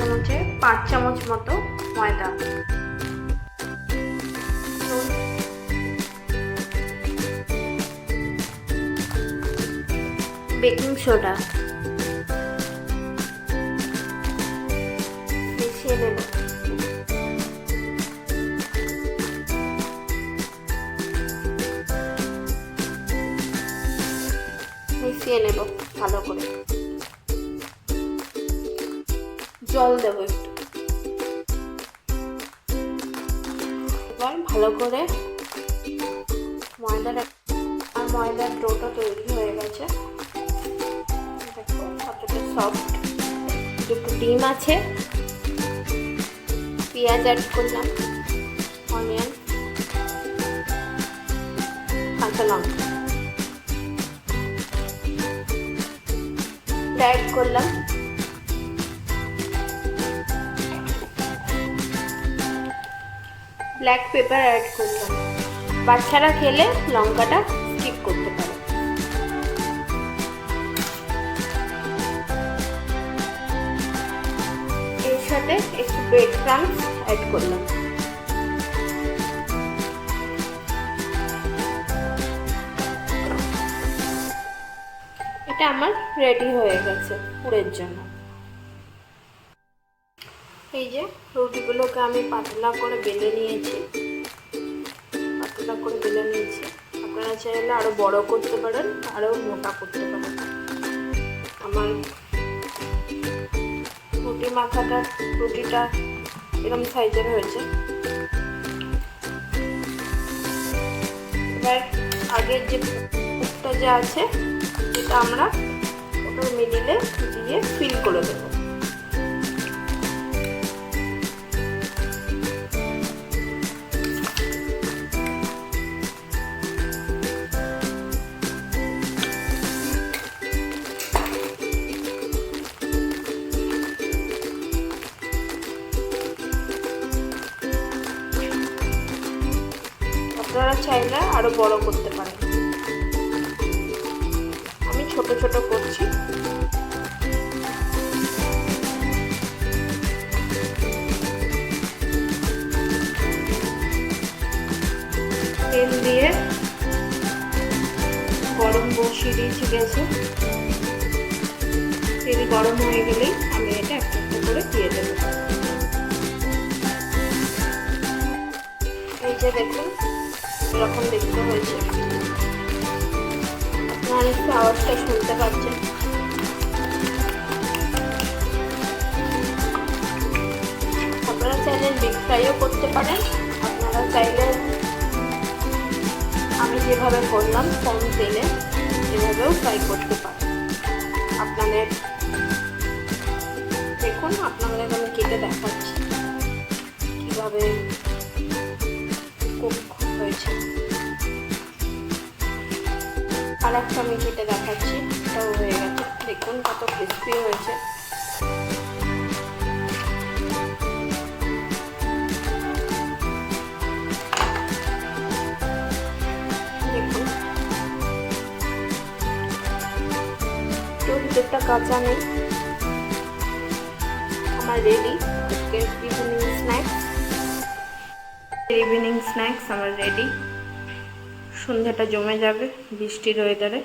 চামচে পাঁচ চামচ মতো ময়দা। Baking soda. মিশিয়ে নেব। মিশিয়ে নেব ভালো করে। জল দেব একটু। এবার ভালো করে ময়দাটা আর ময়দার ডোটা তৈরি হয়ে গেছে। সফট দুটো ডিম আছে। পেঁয়াজ অ্যাড করলাম অনিয়ন কাঁচা লঙ্কা। অ্যাড করলাম। ব্ল্যাক পেপার অ্যাড করলাম। বাচ্চারা খেলে লঙ্কাটা স্কিপ করতে পারে। এর সাথে একটু ব্রেড ক্রাম্স অ্যাড করলাম। এটা আমার রেডি হয়ে গেছে পুরের জন্য। এই যে রুটিগুলোকে আমি পাতলা করে বেলে নিয়েছি। পাতলা করে বেলে নিয়েছি। আপনারা চাইলে আরও বড় করতে পারেন আরও মোটা করতে পারেন। আমার রুটি মাখাটা, রুটিটা এরকম সাইজের হয়েছে। এবার আগের যে পুরটা যে আছে, সেটা আমরা ওটার মিডিলে দিয়ে ফিল করে দেবো। আপনারা চাইলে আরও বড় করতে পারেন। আমি ছোট ছোট করছি। তেল দিয়ে গরম বসিয়ে দিয়েছি গেছে তেল গরম হয়ে গেলেই আমি এটা একটা একটা করে দিয়ে দেবো। এই যে দেখুন এরকম দেখতে হয়েছে। আপনারা একটু আওয়াজটা শুনতে পাচ্ছেন। আপনারা চাইলে ডিপ ফ্রাইও করতে পারেন। আপনারা চাইলে আমি যেভাবে করলাম, কম তেলে এভাবেও ফ্রাই করতে পারেন। আপনাদের দেখুন, আপনাদের আমি কেটে দেখাচ্ছি। কীভাবে আর একটা আমি কেটে দেখাচ্ছি। এটাও হয়ে গেছে। দেখুন কত ক্রিস্পি হয়েছে। ভিতরটা কাঁচা নেই, আমার রেডি আজকের ইভিনিং স্ন্যাক্স ইভিনিং স্ন্যাক্স আমার রেডি সন্ধ্যাটা জমে যাবে বৃষ্টির ওয়েদারে